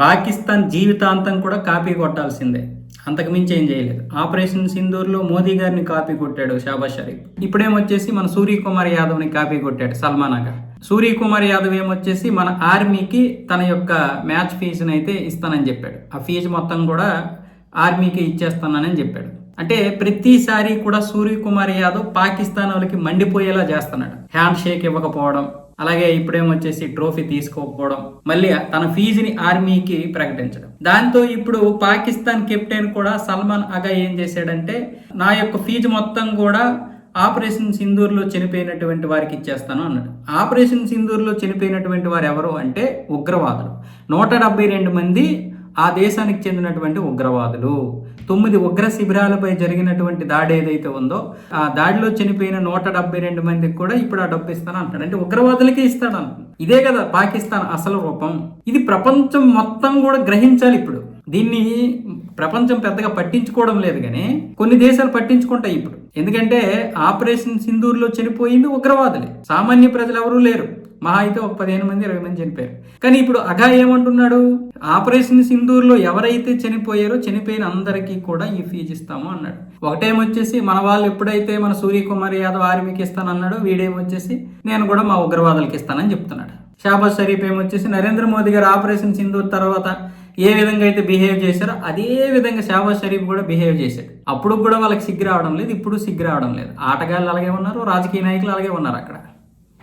పాకిస్తాన్ జీవితాంతం కూడా కాపీ కొట్టాల్సిందే. అంతకు మించి ఏం చేయలేదు. ఆపరేషన్ సింధూర్లో మోదీ గారిని కాపీ కొట్టాడు షాబాజ్ షరీఫ్. ఇప్పుడేమొచ్చేసి మన సూర్యకుమార్ యాదవ్ని కాపీ కొట్టాడు సల్మాన్ అగా. సూర్యకుమార్ యాదవ్ ఏమొచ్చేసి మన ఆర్మీకి తన యొక్క మ్యాచ్ ఫీజుని అయితే ఇస్తానని చెప్పాడు. ఆ ఫీజు మొత్తం కూడా ఆర్మీకి ఇచ్చేస్తానని చెప్పాడు. అంటే ప్రతిసారి కూడా సూర్యకుమార్ యాదవ్ పాకిస్తాన్ వాళ్ళకి మండిపోయేలా చేస్తున్నాడు. హ్యాండ్ షేక్ ఇవ్వకపోవడం అలాగే ఇప్పుడేమొచ్చేసి ట్రోఫీ తీసుకోకపోవడం మళ్ళీ తన ఫీజుని ఆర్మీకి ప్రకటించడం. దాంతో ఇప్పుడు పాకిస్తాన్ కెప్టెన్ కూడా సల్మాన్ అగా ఏం చేశాడంటే నా యొక్క ఫీజు మొత్తం కూడా ఆపరేషన్ సింధూర్లో చనిపోయినటువంటి వారికి ఇచ్చేస్తాను అన్నాడు. ఆపరేషన్ సింధూర్లో చనిపోయినటువంటి వారు ఎవరు అంటే ఉగ్రవాదులు. నూట డెబ్బై రెండు మంది ఆ దేశానికి చెందినటువంటి ఉగ్రవాదులు. తొమ్మిది ఉగ్ర శిబిరాలపై జరిగినటువంటి దాడి ఏదైతే ఉందో ఆ దాడిలో చనిపోయిన నూట డెబ్బై రెండు మందికి కూడా ఇప్పుడు ఆ డబ్బు ఇస్తాను అంటాడు. అంటే ఉగ్రవాదులకే ఇస్తాడు ఇదే కదా పాకిస్తాన్ అసలు రూపం. ఇది ప్రపంచం మొత్తం కూడా గ్రహించాలి ఇప్పుడు. దీన్ని ప్రపంచం పెద్దగా పట్టించుకోవడం లేదు కానీ కొన్ని దేశాలు పట్టించుకుంటాయి ఇప్పుడు. ఎందుకంటే ఆపరేషన్ సింధూర్లో చనిపోయింది ఉగ్రవాదులే. సామాన్య ప్రజలు ఎవరూ లేరు. మహా అయితే ఒక పదిహేను మంది ఇరవై మంది చనిపోయారు. కానీ ఇప్పుడు అఘా ఏమంటున్నాడు? ఆపరేషన్ సింధూర్లో ఎవరైతే చనిపోయారో చనిపోయిన అందరికీ కూడా ఈ ఫీజు ఇస్తాము అన్నాడు. ఒకటేమొచ్చేసి మన వాళ్ళు ఎప్పుడైతే మన సూర్యకుమార్ యాదవ్ ఆర్మీకి ఇస్తానన్నాడో వీడేమొచ్చేసి నేను కూడా మా ఉగ్రవాదులకి ఇస్తానని చెప్తున్నాడు. షాబాజ్ షరీఫ్ ఏమొచ్చేసి నరేంద్ర మోదీ గారు ఆపరేషన్ సింధూర్ తర్వాత ఏ విధంగా అయితే బిహేవ్ చేశారో అదే విధంగా షాబాజ్ షరీఫ్ కూడా బిహేవ్ చేశాడు. అప్పుడు కూడా వాళ్ళకి సిగ్గు రావడం లేదు ఇప్పుడు సిగ్గు రావడం లేదు. ఆటగాళ్ళు అలాగే ఉన్నారు రాజకీయ నాయకులు అలాగే ఉన్నారు అక్కడ.